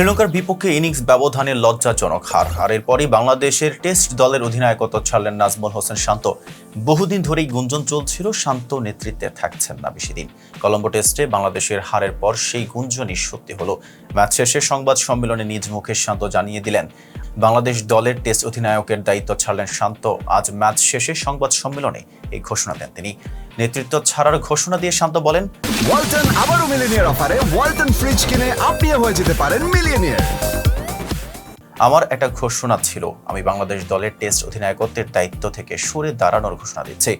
শ্রীলঙ্কার বিপক্ষে ইনিংস ব্যবধানে লজ্জাজনক হার। আর এরপরই বাংলাদেশের টেস্ট দলের অধিনায়কত্ব ছাড়লেন নাজমুল হোসেন শান্ত। বহুদিন ধরেই গুঞ্জন চলছিল, শান্ত নেতৃত্বে থাকছেন না বেশি দিন। কলম্বো টেস্টে বাংলাদেশের হারের পর সেই গুঞ্জনই সত্যি হলো। ম্যাচ শেষে সংবাদ সম্মেলনে নিজ মুখে শান্ত জানিয়ে দিলেন বাংলাদেশ দলের টেস্ট অধিনায়কের দায়িত্ব ছাড়লেন শান্ত। আজ ম্যাচ শেষে সংবাদ সম্মেলনে এই ঘোষণা দেন তিনি। নেতৃত্ব ছাড়ার ঘোষণা দিয়ে শান্ত বলেন ওয়ালটন আবারও মিলিনিয়ার অফারে। ওয়ালটন ফ্রিজ কিনে আপনিও হয়ে যেতে পারেন মিলিয়নিয়ার। আমার একটা ঘোষণা ছিল আমি বাংলাদেশ দলের টেস্ট অধিনায়কত্বের দায়িত্ব থেকে সরে দাঁড়ানোর ঘোষণা দিচ্ছি।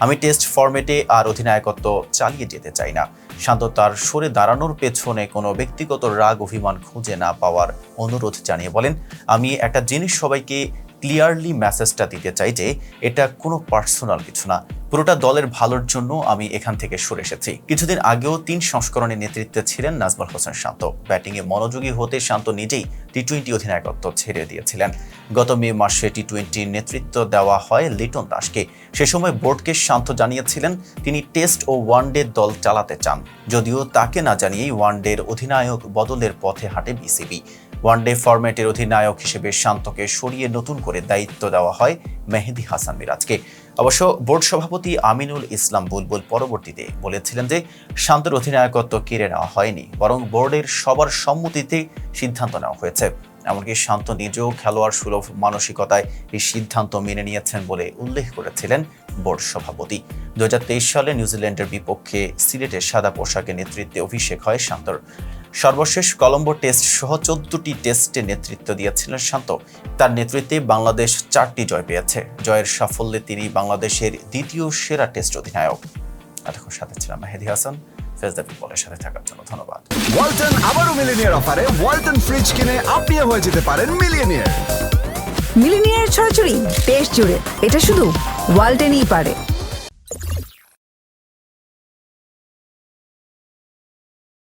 আমি টেস্ট ফরম্যাটে আর অধিনায়কত্ব চালিয়ে যেতে চাই না। শান্ত তার সরে দাঁড়ানোর পেছনে কোনো ব্যক্তিগত রাগ, অভিমান খুঁজে না পাওয়ার অনুরোধ জানিয়ে বলেন, আমি একটা জিনিস সবাইকে ক্লিয়ারলি মেসেজটা দিতে চাই যে এটা কোনো পার্সোনাল কিছু না। পুরোটা দলের ভালোর জন্য আমি এখান থেকে সরে এসেছি। কিছুদিন আগেও তিন সংস্করণে নেতৃত্বে ছিলেন নাজমুল হোসেন শান্ত। ব্যাটিংয়ে মনোযোগী হতে শান্ত নিজেই টি টোয়েন্টি অধিনায়কত্ব ছেড়ে দিয়েছিলেন। গত মে মাসে টি টোয়েন্টির নেতৃত্ব দেওয়া হয় লিটন দাসকে। সে সময় বোর্ডকে শান্ত জানিয়েছিলেন তিনি টেস্ট ও ওয়ানডে দল চালাতে চান। যদিও তাকে না জানিয়েই ওয়ানডের অধিনায়ক বদলের পথে হাঁটে বিসিবি। ওয়ানডে ফরম্যাটের অধিনায়ক হিসেবে শান্তকে সরিয়ে নতুন করে দায়িত্ব দেওয়া হয় মেহেদি হাসান মিরাজকে। অবশ্য বোর্ড সভাপতি আমিনুল ইসলাম বুলবুল পরবর্তীতে বলেছিলেন যে, শান্তর অধিনায়কত্ব কেড়ে নেওয়া হয়নি, বরং বোর্ডের সবার সম্মতিতে সিদ্ধান্ত নেওয়া হয়েছে। এমনকি শান্ত নিজেও খেলোয়াড় সুলভ মানসিকতায় এই সিদ্ধান্ত মেনে নিয়েছেন বলে উল্লেখ করেছিলেন বোর্ড সভাপতি। দুহাজার তেইশ সালে নিউজিল্যান্ডের বিপক্ষে সিলেটের সাদা পোশাকে নেতৃত্বে অভিষেক হয় শান্তর। সর্বশেষ কলম্বো টেস্ট সহ চোদ্দটি টেস্টে নেতৃত্ব দিয়েছিলেন শান্ত। তার নেতৃত্বে বাংলাদেশ চারটি জয় পেয়েছে। জয়ের সাফল্যে তিনি বাংলাদেশের দ্বিতীয় সেরা টেস্ট অধিনায়ক। এতক্ষণ সাথে ছিলাম মেহেদি হাসান। পিপলের সাথে থাকার জন্য ধন্যবাদ। ওয়ালটন আবারও মিলিনিয়ার অফারে ওয়ালটন ফ্রিজ কিনে আপনিও হয়ে যেতে পারেন মিলিয়নিয়ার মিলিনিয়ার ছড়াছড়ি দেশ জুড়ে। এটা শুধু ওয়ালটেনই পারে।